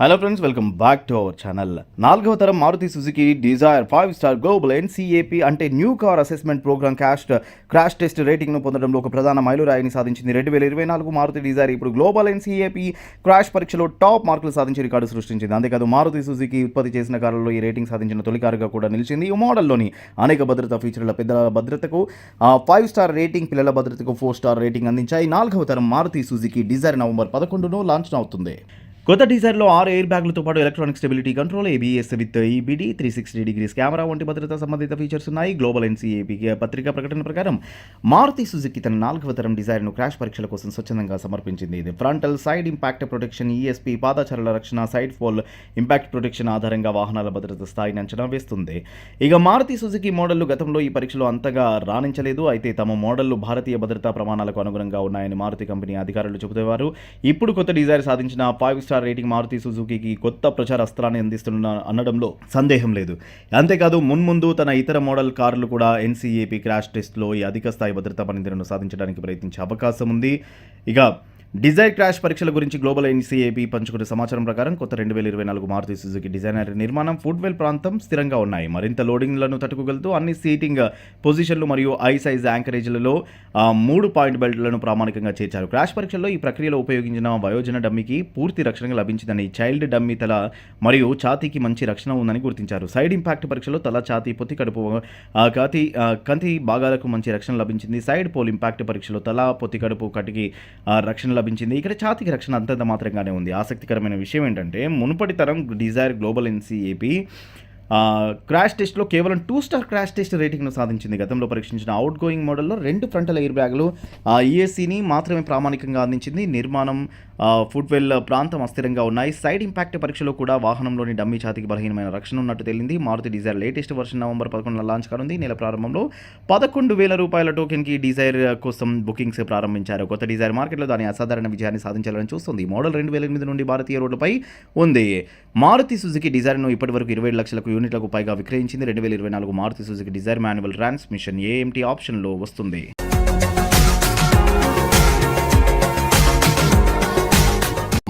Hello friends welcome back to our channel నాలుగవ తరం Maruti Suzuki Dzire five star global NCAP అంటే new car assessment programme cast crash test రేటింగ్ను పొందడంలో ఒక ప్రధాన మైలురాయిని సాధించింది. రెండు వేల ఇరవై నాలుగు మారుతి డిజైర్ ఇప్పుడు గ్లోబల్ ఎన్సీఏపీ క్రాష్ పరీక్షలో టాప్ మార్కులు సాధించి రికార్డు సృష్టించింది. అంతేకాదు మారుతి సుజుకి ఉత్పత్తి చేసిన కారులో ఈ రేటింగ్ సాధించిన తొలి కారుగా కూడా నిలిచింది. ఈ మోడల్లోని అనేక భద్రతా ఫీచర్ల పెద్దల భద్రతకు ఫైవ్ స్టార్ రేటింగ్ పిల్లల భద్రతకు ఫోర్ స్టార్ రేటింగ్ అందించాయి. నాలుగవ తరం మారుతి సుజుకి డిజైర్ నవంబర్ పదకొండును లాంచ్ అవుతుంది. కొత్త డిజైన్లో ఆరు ఎయిర్ బ్యాగ్లతో పాటు electronic stability control ABS with EBD three sixty degrees camera వంటి భద్రతా సంబంధిత ఫీచర్స్ ఉన్నాయి. గ్లోబల్ ఎన్సీఏపీ పత్రికా ప్రకటన ప్రకారం మారుతి సుజుకి తన నాలుగవ తరం డిజైర్ను క్రాష్ పరీక్షల కోసం స్వచ్ఛందంగా సమర్పించింది. ఇది frontal side impact protection ESP పాదాచారాల రక్షణ సైడ్ ఫోల్ ఇంపాక్ట్ ప్రొటెక్షన్ ఆధారంగా వాహనాల భద్రత స్థాయిని అంచనా వేస్తుంది. ఇక మారుతి సుజుకి మోడళ్ళు గతంలో ఈ పరీక్షలో అంతగా రాణించలేదు. అయితే తమ మోడళ్ళు భారతీయ భద్రతా ప్రమాణాలకు అనుగుణంగా ఉన్నాయని మారుతి కంపెనీ అధికారులు చెబుతేవారు ఇప్పుడు కొత్త డిజైర్ సాధించిన five star rating Maruti Suzuki కొత్త ప్రచార అస్త్రాన్ని అందిస్తున్న అనడంలో సందేహం లేదు. అంతేకాదు మున్ముందు తన ఇతర మోడల్ కార్లు కూడా ఎన్సీఏపీ క్రాష్ టెస్ట్లో ఈ అధిక స్థాయి భద్రతా పనితీరును సాధించడానికి ప్రయత్నించే అవకాశం ఉంది. ఇక డిజైర్ క్రాష్ పరీక్షల గురించి గ్లోబల్ ఎన్సీఏపీ పంచుకున్న సమాచారం ప్రకారం కొత్త రెండు వేల ఇరవై నాలుగు మారుతి సుజుకి డిజైనర్ నిర్మాణం ఫుట్వెల్ ప్రాంతం స్థిరంగా ఉన్నాయి. మరింత లోడింగ్లను తట్టుకోగలుగుతూ అన్ని సీటింగ్ పొజిషన్లు మరియు ఐ సైజ్ యాంకరేజ్లలో మూడు పాయింట్ బెల్ట్లను ప్రామాణికంగా చేర్చారు. క్రాష్ పరీక్షల్లో ఈ ప్రక్రియలో ఉపయోగించిన వయోజన డమ్మీకి పూర్తి రక్షణ లభించిందని చైల్డ్ డమ్మీ తల మరియు ఛాతీకి మంచి రక్షణ ఉందని గుర్తించారు. సైడ్ ఇంపాక్ట్ పరీక్షలో తల ఛాతీ పొత్తి కడుపు ఆ, కాతి భాగాలకు మంచి రక్షణ లభించింది. సైడ్ పోల్ ఇంపాక్ట్ పరీక్షలో తల పొత్తి కడుపు కటికి రక్షణ లభించింది ఇక్కడ ఛాతీకి రక్షణ అంతంత మాత్రంగానే ఉంది. ఆసక్తికరమైన విషయం ఏంటంటే మునుపటి తరం డిజైర్ గ్లోబల్ ఎన్సీఏపీ క్రాష్ టెస్ట్లో కేవలం టూ స్టార్ క్రాష్ టెస్ట్ రేటింగ్ను సాధించింది. గతంలో పరీక్షించిన అవుట్ గోయింగ్ మోడల్లో రెండు ఫ్రంటల్ ఎయిర్ బ్యాగులు ఈఎస్సీని మాత్రమే ప్రామాణికంగా అందించింది. నిర్మాణం ఫుట్వెల్ ప్రాంతం అస్థిరంగా ఉన్నాయి. సైడ్ ఇంపాక్ట్ పరీక్షలో కూడా వాహనంలోని డమ్మీ ఛాతీకి బలహీనమైన రక్షణ ఉన్నట్టు తేలింది. Maruti Dzire latest version November పదకొండున లాంచ్ కానుంది. నెల ప్రారంభంలో పదకొండు వేల రూపాయల టోకెన్కి డిజైర్ కోసం బుకింగ్స్ ప్రారంభించారు. కొత్త డిజైర్ మార్కెట్లో దాని అసాధారణ విజయాన్ని సాధించాలని చూస్తుంది. మోడల్ రెండు వేల ఎనిమిది నుండి భారతీయ రోడ్లపై ఉంది. మారుతి సుజుకి డిజైర్ను ఇప్పటివరకు ఇరవై లక్షలకు యూనిట్లకు పైగా విక్రయించింది. రెండు వేల ఇరవై నాలుగు Maruti Suzuki Dzire manual transmission AMT ఆప్షన్లో వస్తుంది.